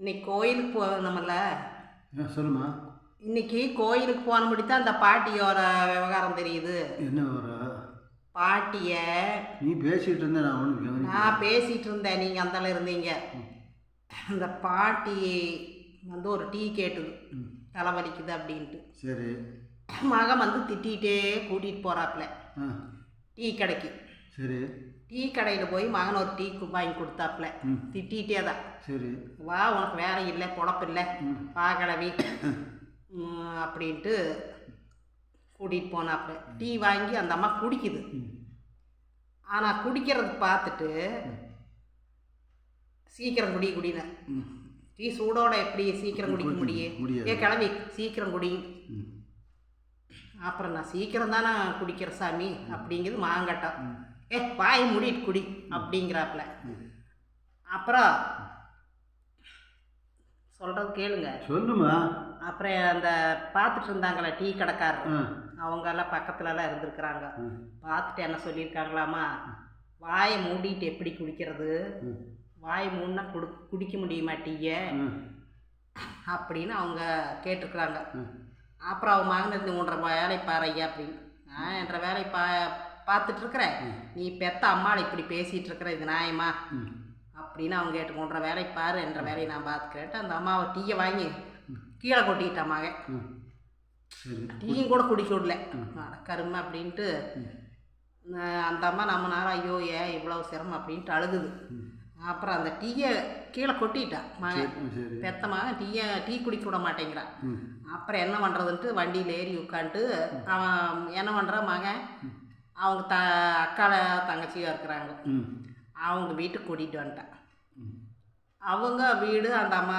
இன்னைக்கு கோயிலுக்கு ஆ சொல்லுமா இன்னைக்கு கோயிலுக்கு போனபடி தான் அந்த பாட்டியோட விவகாரம் தெரியுது. என்ன பாட்டிய நீ பேசிகிட்டு இருந்த நான் கவனிக்கல. நான் பேசிட்டு இருந்தேன் நீங்கள் அந்தால இருந்தீங்க. அந்த பாட்டி வந்து ஒரு டீ கேட்டுது. தலைவலிக்குது அப்படின்ட்டு. சரி. மகன் வந்து திட்டிகிட்டே கூட்டிகிட்டு போகிறாப்புல டீ கடைக்கு. சரி. டீ கடையில் போய் மகன் ஒரு டீ கு- வாங்கி கொடுத்தாப்புல. திட்டிகிட்டே தான். சரி. வா உனக்கு வேலை இல்லை பொழப்பு இல்லை வா கிளவி. அப்படின்ட்டு கூட்டிகிட்டு போனாப்புல. டீ வாங்கி அந்த அம்மா குடிக்குது. ஆனால் குடிக்கிறது பார்த்துட்டு சீக்கிரம் குடி குடின்னு. டீ சூடோட எப்படி சீக்கிரம் குடிக்க முடியும். ஏ கிளம்பி சீக்கிரம் குடி. அப்புறம் நான் சீக்கிரம் தானே குடிக்கிற சாமி அப்படிங்கிறது மாங்கட்டம். ஏ வாய் மூடிட்டு குடி அப்படிங்கிறாப்புல. அப்புறம் சொல்கிறது கேளுங்க. சொல்லுமா? அப்புறம் அந்த பார்த்துட்டு இருந்தாங்களே டீ கடைக்காரர். அவங்கெல்லாம் பக்கத்துலலாம் இருந்திருக்கிறாங்க. பார்த்துட்டு என்ன சொல்லியிருக்காங்களாமா? வாயை மூடிட்டு எப்படி குடிக்கிறது? வாய் மூடினா குடு குடிக்க முடியுமா டீயை? அப்படின்னு அவங்க கேட்டிருக்கிறாங்க. அப்புறம் அவன் மகன் இருந்து உன்ற வேலை பாரு ஐயா அப்படின்னு. நான் என்ற வேலை பா பார்த்துட்டு இருக்கிறேன் நீ பெத்த அம்மாவை இப்படி பேசிகிட்டு இருக்கிற இது நியாயமா? அப்படின்னு அவங்க கேட்டு உன்ற வேலை பாரு என்ற வேலையை நான் பார்த்துக்கிறேன்ட்டு அந்த அம்மாவை டீயை வாங்கி கீழே சரி. டீயும் கூட குடிக்க விடல. கருமை அப்படின்ட்டு அந்த அம்மா நம்ம நேரம் ஐயோ ஏன் இவ்வளோ சிரமம்? அப்படின்ட்டு அழுகுது. அப்புறம் அந்த டீயை கீழே கொட்டிட்டான் மகன். பெத்த மகன் டீயை டீ குடிக்க விட மாட்டேங்கிறான். அப்புறம் என்ன பண்ணுறதுன்ட்டு வண்டியில் ஏறி உட்காந்துட்டு அவன் என்ன பண்ணுறான் மகன்? அவங்க த அக்கால தங்கச்சியாக இருக்கிறாங்க. அவங்க வீட்டுக்கு கூட்டிகிட்டு வந்துட்டான். அவங்க வீடு அந்த அம்மா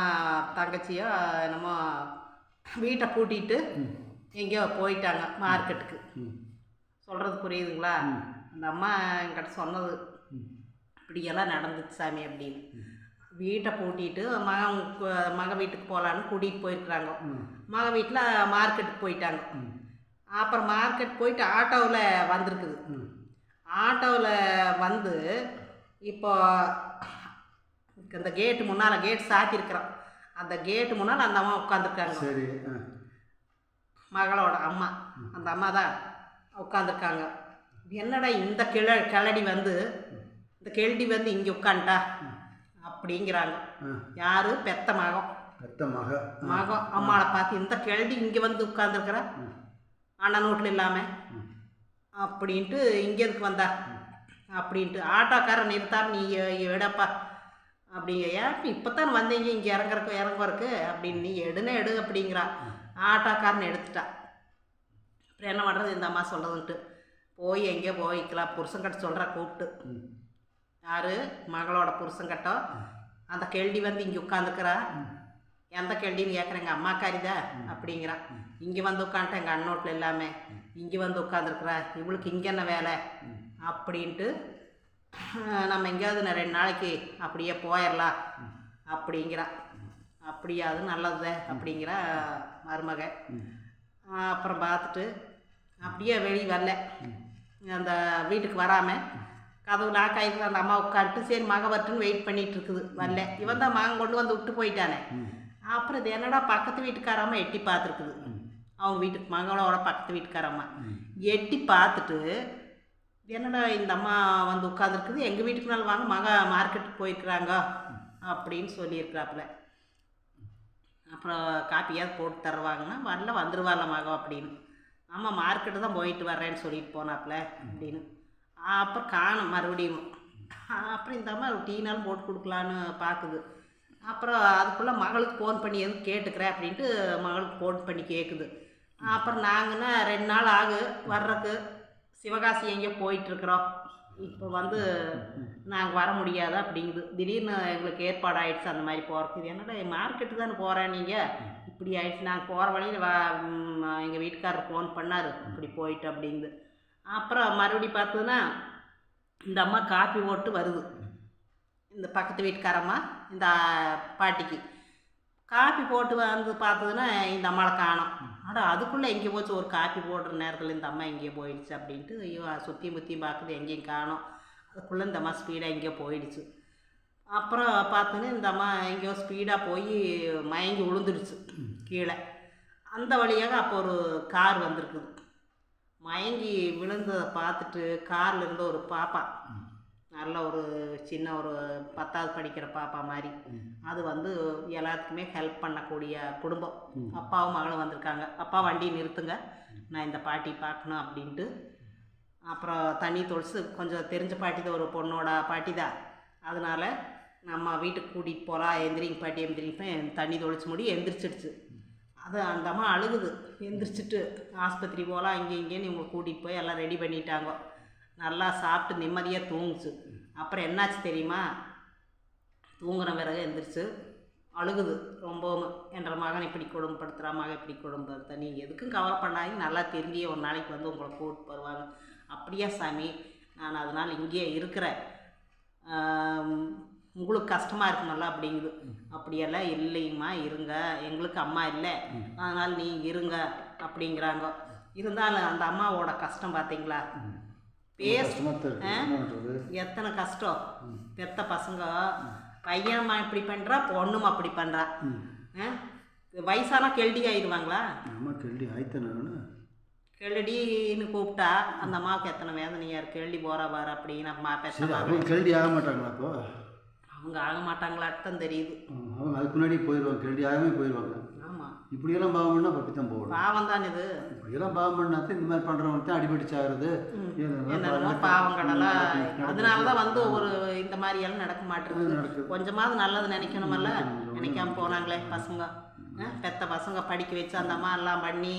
தங்கச்சியோ என்னமோ வீட்டை பூட்டிட்டு ம். எங்கேயோ போயிட்டாங்க மார்க்கெட்டுக்கு. சொல்கிறது புரியுதுங்களா. அந்த அம்மா என்கிட்ட சொன்னது. இப்படியெல்லாம் நடந்துச்சு சாமி அப்படின்னு. வீட்டை பூட்டிட்டு மகன் மக வீட்டுக்கு போகலான்னு கூட்டிகிட்டு போயிருக்கிறாங்க. மக வீட்டில் மார்க்கெட்டுக்கு போயிட்டாங்க. அப்புறம் மார்க்கெட் போயிட்டு ஆட்டோவில் வந்திருக்குது. ஆட்டோவில் வந்து இப்போ இந்த கேட்டு முன்னால் கேட் சாத்தியிருக்கிறோம் அந்த கேட்டு முன்னால் அந்த அம்மா உட்காந்துருக்காங்க சரி மகளோட அம்மா. அந்த அம்மா தான் உட்காந்துருக்காங்க என்னடா இந்த கிள கிளடி வந்து இந்த கெழடி வந்து இங்கே உட்காந்துட்டா அப்படிங்கிறாங்க. யாரு? பெத்த மகம் பெத்த மக. மகம் அம்மாவை பார்த்து இந்த கிழடி இங்கே வந்து உட்காந்துருக்குற. அண்ணன் வீட்டில் இல்லாமல் அப்படின்ட்டு இங்கே எதுக்கு வந்தா? அப்படின்ட்டு ஆட்டோக்காரன் நிறுத்தார் நீ எ- எடுப்பா. அப்படிங்க ஏன் இப்போ தான் வந்தீங்க? இங்கே இறங்குறக்கு இறங்குறக்கு அப்படின்னு நீ எடுனே எடு அப்படிங்கிறா. ஆட்டோக்காரன் எடுத்துட்டா. அப்புறம் என்ன பண்ணுறது இந்த அம்மா சொல்கிறதுன்ட்டு போய் எங்கேயோ போய்க்கலாம். புருஷன்கிட்ட சொல்கிறா கூப்பிட்டு. யார்? மகளோட புருஷன்கிட்ட. அந்த கேள்வி வந்து இங்கே உட்காந்துக்கிறா எந்த கெல்டின்னு கேட்குறேன் எங்கள் அம்மாக்காரிதா அப்படிங்கிறா. இங்கே வந்து உட்காந்துட்டு எங்கள் அண்ணோட்டில் எல்லாமே இங்கே வந்து உட்காந்துருக்குறா. இவளுக்கு இங்கே என்ன வேலை? அப்படின்ட்டு நம்ம எங்கேயாவது ரெண்டு நாளைக்கு அப்படியே போயிடலாம் அப்படிங்கிறா. அப்படியா அது நல்லது அப்படிங்கிறா மருமக. அப்புறம் பார்த்துட்டு அப்படியே வெளியே வரல. அந்த வீட்டுக்கு வராமல் கதவு லாக் ஆகிருக்கு அந்த அம்மா உட்காந்துட்டு சரி மக வரட்டுன்னு வெயிட் பண்ணிட்டு இருக்குது. வரல. இவன் தான் மகன் கொண்டு வந்து விட்டு போயிட்டானே. அப்புறம் இது என்னடா பக்கத்து வீட்டுக்காரம்மா எட்டி பார்த்துருக்குது. அவங்க வீட்டுக்கு மகளோட பக்கத்து வீட்டுக்காரம்மா. எட்டி பார்த்துட்டு என்னடா இந்த அம்மா வந்து உட்காந்துருக்குது எங்கள் வீட்டுக்கு நாள் வாங்க மக மார்க்கெட்டுக்கு போயிருக்கிறாங்க அப்படின்னு சொல்லியிருக்கிறாப்புல. அப்புறம் காப்பியாவது போட்டு தருவாங்கன்னா வரல வந்துருவாள்ல மகம் அப்படின்னு. ஆமாம் மார்க்கெட்டு தான் போயிட்டு வர்றேன்னு சொல்லிட்டு போனாப்புல அப்படின்னு. அப்புறம் காணும் மறுபடியும். அப்புறம் இந்த அம்மா டீனாலும் போட்டு கொடுக்கலான்னு பார்க்குது. அப்புறம் அதுக்குள்ளே மகளுக்கு ஃபோன் பண்ணி எதுவும் கேட்டுக்கிறேன் அப்படின்ட்டு மகளுக்கு ஃபோன் பண்ணி கேட்குது அப்புறம் நாங்கன்னா ரெண்டு நாள் ஆகு வர்றதுக்கு. சிவகாசி எங்கேயோ போயிட்டுருக்குறோம். இப்போ வந்து நாங்கள் வர முடியாது அப்படிங்குது. திடீர்னு எங்களுக்கு ஏற்பாடு ஆகிடுச்சு அந்த மாதிரி போகிறதுக்கு என்னடா மார்க்கெட்டு தானே போகிறேன் நீங்கள் இப்படி ஆயிடுச்சு. நாங்கள் போகிற வழியில் வா எங்கள் வீட்டுக்காரர் ஃபோன் பண்ணார். இப்படி போயிட்டு அப்படிங்குது. அப்புறம் மறுபடி பார்த்ததுன்னா இந்த அம்மா காப்பி போட்டு வருது. இந்த பக்கத்து வீட்டுக்காரம்மா இந்த பாட்டிக்கு. காப்பி போட்டு வந்து பார்த்ததுன்னா இந்த அம்மாவை காணோம். ஆனால் அதுக்குள்ளே எங்கேயோ போச்சு ஒரு காப்பி போடுற நேரத்தில் இந்த அம்மா எங்கேயோ போயிடுச்சு அப்படின்ட்டு ஐயோ சுற்றியும் முற்றியும் பார்க்குது எங்கேயும் காணோம். அதுக்குள்ளே இந்த அம்மா ஸ்பீடாக எங்கேயோ போயிடுச்சு. அப்புறம் பார்த்தோன்னே இந்த அம்மா எங்கேயோ ஸ்பீடாக போய் மயங்கி விழுந்துடுச்சு கீழே. அந்த வழியாக அப்போ ஒரு கார் வந்திருக்குது. மயங்கி விழுந்ததை பார்த்துட்டு காரில் இருந்த ஒரு பாப்பா நல்ல ஒரு சின்ன ஒரு பத்தாவது படிக்கிற பாப்பா மாதிரி. அது வந்து எல்லாத்துக்குமே ஹெல்ப் பண்ணக்கூடிய குடும்பம். அப்பாவும் மகளும் வந்திருக்காங்க. அப்பா வண்டி நிறுத்துங்க. நான் இந்த பாட்டி பார்க்கணும் அப்படின்ட்டு. அப்புறம் தண்ணி தொளிச்சு கொஞ்சம் தெரிஞ்ச பாட்டி தான் ஒரு பொண்ணோட பாட்டி தான். அதனால் நம்ம வீட்டுக்கு கூட்டிகிட்டு போகலாம் எந்திரிங்க பாட்டி எந்திரிங்க தண்ணி தொளிச்சு முடி எந்திரிச்சிடுச்சு. அது அந்த அம்மா அழுகுது. எந்திரிச்சிட்டு ஆஸ்பத்திரி போகலாம் இங்கே இங்கேன்னு இவங்க கூட்டிகிட்டு போய் எல்லாம் ரெடி பண்ணிட்டாங்க. நல்லா சாப்பிட்டு நிம்மதியாக தூங்குச்சு. அப்புறம் என்னாச்சு தெரியுமா? தூங்குன பிறகு எந்திரிச்சு அழுகுது. ரொம்பவும் என்ற மகன் இப்படி குடும்பப்படுத்துகிறா மகன் இப்படி குடும்பப்படுத்த நீங்கள் எதுக்கும் கவலை பண்ணாதீங்க நல்லா தெரிஞ்சு ஒரு நாளைக்கு வந்து உங்களை கூப்பிட்டு வருவாங்க அப்படியா சாமி? நான் அதனால் இங்கேயே இருக்கிறேன். உங்களுக்கு கஷ்டமாக இருக்குமல்ல அப்படிங்குது. அப்படியெல்லாம் இல்லைங்கம்மா இருங்க. எங்களுக்கு அம்மா இல்லை. அதனால் நீங்கள் இருங்க அப்படிங்கிறாங்க. இருந்தாலும் அந்த அம்மாவோட கஷ்டம் பார்த்தீங்களா? பேச. எத்தனை கஷ்டம்? பெத்த பசங்க பையனுமா இப்படி பண்ணுறா பொண்ணும் அப்படி பண்ணுறா வயசானா கெல்டி ஆயிடுவாங்களா? கேள்வி ஆயிட்டேன் நான். கெல்லடின்னு கூப்பிட்டா அந்த அம்மாவுக்கு எத்தனை வேதனையா இருக்கு. கெல்லடி போறா அப்படின்னு அம்மா. அவங்க கேள்வி ஆக மாட்டாங்களா அப்போ? அவங்க ஆக மாட்டாங்களாட்டம் தெரியுது. அவங்க அதுக்கு முன்னாடி போயிடுவாங்க கேள்வி ஆகாமே போயிடுவாங்க ஆமாம் இப்படியெல்லாம் பாவம் பண்ணால் பப்பி தான் போகணும். பாவம் தான் இது? இப்படியெல்லாம் பாவம் பண்ணாதான் இந்த மாதிரி பண்ணுறவங்க தான் அடிபடி சாகுறது என்னென்னமோ பாவங்களெல்லாம் அதனால தான் வந்து ஒரு இந்த மாதிரி எல்லாம் நடக்க மாட்டேங்குது. கொஞ்சமாவது நல்லது நினைக்கணுமல்ல? நினைக்காம போனாங்களே பசங்க. பெத்த பசங்க படிக்க வச்சு அந்த அம்மா எல்லாம் பண்ணி